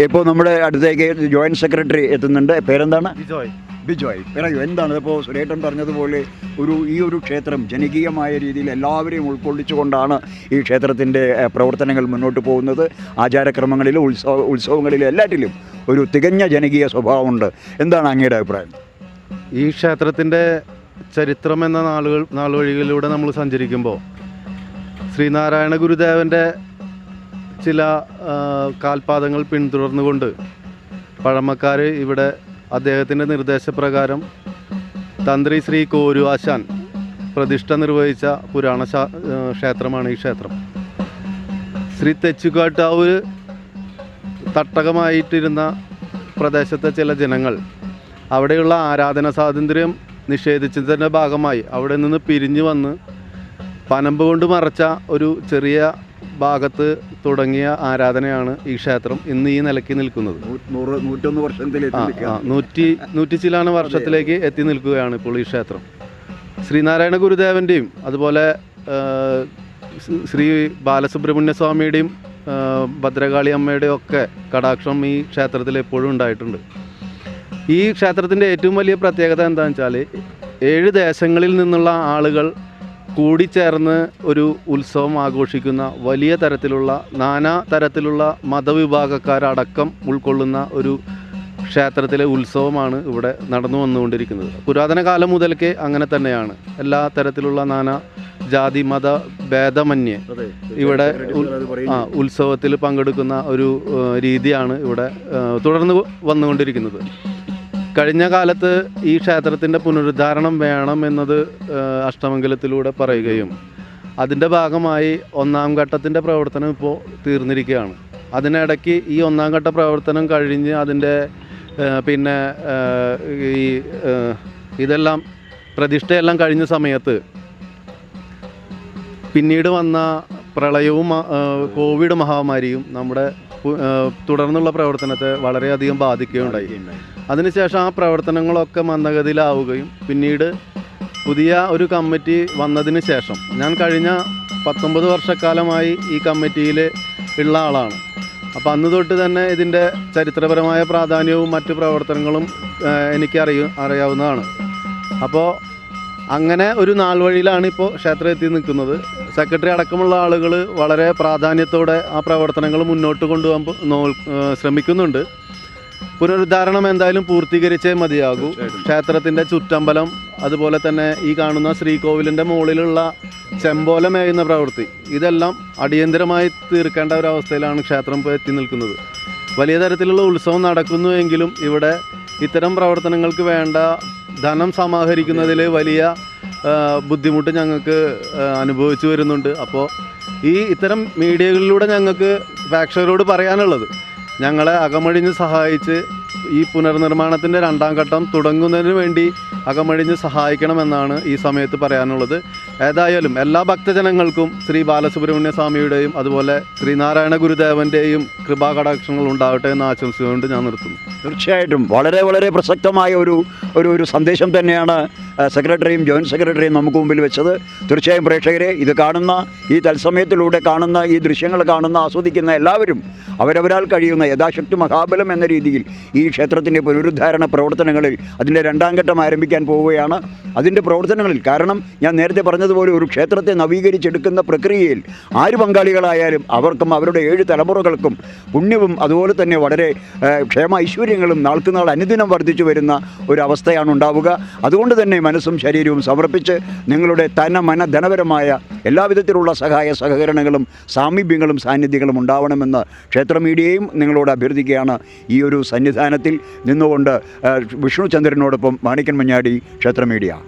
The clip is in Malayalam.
ഇപ്പോൾ നമ്മുടെ അടുത്തേക്ക് ജോയിന്റ് സെക്രട്ടറി എത്തുന്നുണ്ട്. പേരെന്താണ്? ബിജോയ്. ബിജോയ്. പറയൂ എന്താണ് ഇപ്പോൾ സുരേട്ടൻ പറഞ്ഞതുപോലെ ഒരു ഈ ഒരു ക്ഷേത്രം ജനകീയമായ രീതിയിൽ എല്ലാവരെയും ഉൾക്കൊള്ളിച്ചുകൊണ്ടാണ് ഈ ക്ഷേത്രത്തിന്റെ പ്രവർത്തനങ്ങൾ മുന്നോട്ട് പോകുന്നത്. ആചാരക്രമങ്ങളിലും ഉത്സവ ഉത്സവങ്ങളിലും എല്ലാറ്റിലും ഒരു തികഞ്ഞ ജനകീയ സ്വഭാവമുണ്ട്. എന്താണ് അങ്ങയുടെ അഭിപ്രായം? ഈ ക്ഷേത്രത്തിന്റെ ചരിത്രം എന്ന നാളുകൾ നാളുവഴികളിലൂടെ നമ്മൾ സഞ്ചരിക്കുമ്പോൾ ശ്രീനാരായണ ഗുരുദേവന്റെ ചില കാൽപാദങ്ങൾ പിന്തുടർന്നുകൊണ്ട് പഴമക്കാർ ഇവിടെ അദ്ദേഹത്തിന്റെ നിർദ്ദേശപ്രകാരം തന്ത്രി ശ്രീ കോരു ആശാൻ പ്രതിഷ്ഠ നിർവഹിച്ച പുരാണ ക്ഷേത്രമാണ് ഈ ക്ഷേത്രം. ശ്രീ തെച്ചുകാട്ടാവ് തട്ടകമായിട്ടിരുന്ന പ്രദേശത്തെ ചില ജനങ്ങൾ അവിടെയുള്ള ആരാധന സ്വാതന്ത്ര്യം നിഷേധിച്ചതിന്റെ ഭാഗമായി അവിടെ നിന്ന് പിരിഞ്ഞു വന്ന് പനമ്പ് കൊണ്ട് മറച്ച ഒരു ചെറിയ ഭാഗത്ത് തുടങ്ങിയ ആരാധനയാണ് ഈ ക്ഷേത്രം ഇന്ന് ഈ നിലയ്ക്ക് നിൽക്കുന്നത്. നൂറ്റൊന്ന് നൂറ്റി നൂറ്റി ചിലാണ് വർഷത്തിലേക്ക് എത്തി നിൽക്കുകയാണ് ഇപ്പോൾ ഈ ക്ഷേത്രം. ശ്രീനാരായണ ഗുരുദേവന്റെയും അതുപോലെ ശ്രീ- ബാലസുബ്രഹ്മണ്യ സ്വാമിയുടെയും ഭദ്രകാളി അമ്മയുടെയും ഒക്കെ കടാക്ഷം ഈ ക്ഷേത്രത്തിൽ എപ്പോഴും ഉണ്ടായിട്ടുണ്ട്. ഈ ക്ഷേത്രത്തിന്റെ ഏറ്റവും വലിയ പ്രത്യേകത എന്താണെന്ന് വെച്ചാൽ ഏഴ് ദേശങ്ങളിൽ നിന്നുള്ള ആളുകൾ കൂടിച്ചേർന്ന് ഒരു ഉത്സവം ആഘോഷിക്കുന്ന വലിയ തരത്തിലുള്ള നാനാ തരത്തിലുള്ള മതവിഭാഗക്കാരടക്കം ഉൾക്കൊള്ളുന്ന ഒരു ക്ഷേത്രത്തിലെ ഉത്സവമാണ് ഇവിടെ നടന്നു വന്നുകൊണ്ടിരിക്കുന്നത്. പുരാതന കാലം മുതൽക്കേ അങ്ങനെ തന്നെയാണ്. എല്ലാ തരത്തിലുള്ള നാനാ ജാതി മത ഭേദമന്യേ ഇവിടെ ആ ഉത്സവത്തിൽ പങ്കെടുക്കുന്ന ഒരു രീതിയാണ് ഇവിടെ തുടർന്ന് വന്നുകൊണ്ടിരിക്കുന്നത്. കഴിഞ്ഞ കാലത്ത് ഈ ക്ഷേത്രത്തിന്റെ പുനരുദ്ധാരണം വേണം എന്നത് അഷ്ടമംഗലത്തിലൂടെ പറയുകയും അതിന്റെ ഭാഗമായി ഒന്നാം ഘട്ടത്തിന്റെ പ്രവർത്തനം ഇപ്പോൾ തീർന്നിരിക്കുകയാണ്. അതിനിടയ്ക്ക് ഈ ഒന്നാം ഘട്ട പ്രവർത്തനം കഴിഞ്ഞ് അതിന്റെ പിന്നെ ഈ ഇതെല്ലാം പ്രതിഷ്ഠയെല്ലാം കഴിഞ്ഞ സമയത്ത് പിന്നീട് വന്ന പ്രളയവും കോവിഡ് മഹാമാരിയും നമ്മുടെ തുടർന്നുള്ള പ്രവർത്തനത്തെ വളരെയധികം ബാധിക്കുകയുണ്ടായി. അതിനുശേഷം ആ പ്രവർത്തനങ്ങളൊക്കെ മന്ദഗതിയിലാവുകയും പിന്നീട് പുതിയ ഒരു കമ്മിറ്റി വന്നതിന് ശേഷം ഞാൻ കഴിഞ്ഞ പത്തൊമ്പത് വർഷക്കാലമായി ഈ കമ്മിറ്റിയിൽ ഉള്ള ആളാണ്. അപ്പോൾ അന്ന് തൊട്ട് തന്നെ ഇതിന്റെ ചരിത്രപരമായ പ്രാധാന്യവും മറ്റു പ്രവർത്തനങ്ങളും എനിക്ക് അറിയ അറിയാവുന്നതാണ്. അപ്പോൾ അങ്ങനെ ഒരു നാൾ വഴിയിലാണ് ഇപ്പോൾ ക്ഷേത്രം എത്തി നിൽക്കുന്നത്. സെക്രട്ടറി അടക്കമുള്ള ആളുകൾ വളരെ പ്രാധാന്യത്തോടെ ആ പ്രവർത്തനങ്ങൾ മുന്നോട്ട് കൊണ്ടുപോകാൻ നോ- ശ്രമിക്കുന്നുണ്ട്. പുനരുദ്ധാരണം എന്തായാലും പൂർത്തീകരിച്ചേ മതിയാകൂ. ക്ഷേത്രത്തിന്റെ ചുറ്റമ്പലം അതുപോലെ തന്നെ ഈ കാണുന്ന ശ്രീകോവിലിന്റെ മുകളിലുള്ള ചെമ്പോലമേയുന്ന പ്രവൃത്തി ഇതെല്ലാം അടിയന്തരമായി തീർക്കേണ്ട ഒരു അവസ്ഥയിലാണ് ക്ഷേത്രം ഇപ്പോൾ എത്തി നിൽക്കുന്നത്. വലിയ തരത്തിലുള്ള ഉത്സവം നടക്കുന്നു എങ്കിലും ഇവിടെ ഇത്തരം പ്രവർത്തനങ്ങൾക്ക് വേണ്ട ധനം സമാഹരിക്കുന്നതിൽ വലിയ ബുദ്ധിമുട്ട് ഞങ്ങൾക്ക് അനുഭവിച്ചു വരുന്നുണ്ട്. അപ്പോൾ ഈ ഇത്തരം മീഡിയകളിലൂടെ ഞങ്ങൾക്ക് പ്രേക്ഷകരോട് പറയാനുള്ളത് ഞങ്ങളെ അകമഴിഞ്ഞ് സഹായിച്ച് ഈ പുനർനിർമ്മാണത്തിന്റെ രണ്ടാം ഘട്ടം തുടങ്ങുന്നതിന് വേണ്ടി അകമഴിഞ്ഞ് സഹായിക്കണമെന്നാണ് ഈ സമയത്ത് പറയാനുള്ളത്. ഏതായാലും എല്ലാ ഭക്തജനങ്ങൾക്കും ശ്രീ ബാലസുബ്രഹ്മണ്യ സ്വാമിയുടെയും അതുപോലെ ശ്രീനാരായണ ഗുരുദേവന്റെയും കൃപാകടാക്ഷങ്ങൾ ഉണ്ടാവട്ടെ എന്ന് ആശംസിച്ചുകൊണ്ട് ഞാൻ നിർത്തുന്നു. തീർച്ചയായിട്ടും. വളരെ വളരെ പ്രസക്തമായ ഒരു ഒരു ഒരു സന്ദേശം തന്നെയാണ് സെക്രട്ടറിയും ജോയിന്റ് സെക്രട്ടറിയും നമുക്ക് മുമ്പിൽ വെച്ചത്. തീർച്ചയായും പ്രേക്ഷകരെ ഇത് കാണുന്ന ഈ തത്സമയത്തിലൂടെ കാണുന്ന ഈ ദൃശ്യങ്ങൾ കാണുന്ന ആസ്വദിക്കുന്ന എല്ലാവരും അവരവരാൽ കഴിയുന്ന യഥാശക്തി മഹാബലം എന്ന രീതിയിൽ ഈ ക്ഷേത്രത്തിന്റെ പുനരുദ്ധാരണ പ്രവർത്തനങ്ങളിൽ അതിന്റെ രണ്ടാം ഘട്ടം ആരംഭിക്കാൻ പോവുകയാണ്. അതിന്റെ പ്രവർത്തനങ്ങളിൽ കാരണം ഞാൻ നേരത്തെ പറഞ്ഞതുപോലെ ഒരു ക്ഷേത്രത്തെ നവീകരിച്ചെടുക്കുന്ന പ്രക്രിയയിൽ ആര് പങ്കാളികളായാലും അവർക്കും അവരുടെ ഏഴ് തലമുറകൾക്കും പുണ്യവും അതുപോലെ തന്നെ വളരെ ക്ഷേമ ഐശ്വര്യങ്ങളും നാൾക്കുനാൾ അനുദിനം വർദ്ധിച്ചു വരുന്ന ഒരു ഉണ്ടാവുക. അതുകൊണ്ട് തന്നെ മനസ്സും ശരീരവും സമർപ്പിച്ച് നിങ്ങളുടെ തന മന ധനപരമായ എല്ലാവിധത്തിലുള്ള സഹായ സഹകരണങ്ങളും സാമീപ്യങ്ങളും സാന്നിധ്യങ്ങളും ഉണ്ടാവണമെന്ന് ക്ഷേത്ര മീഡിയയും നിങ്ങളോട് അഭ്യർത്ഥിക്കുകയാണ്. ഈ ഒരു സന്നിധാനത്തിൽ നിന്നുകൊണ്ട് വിഷ്ണുചന്ദ്രനോടൊപ്പം വിഷ്ണു ചന്ദ്രനോടൊപ്പം മാണിക്കൻ മഞ്ഞാടി ക്ഷേത്ര മീഡിയ.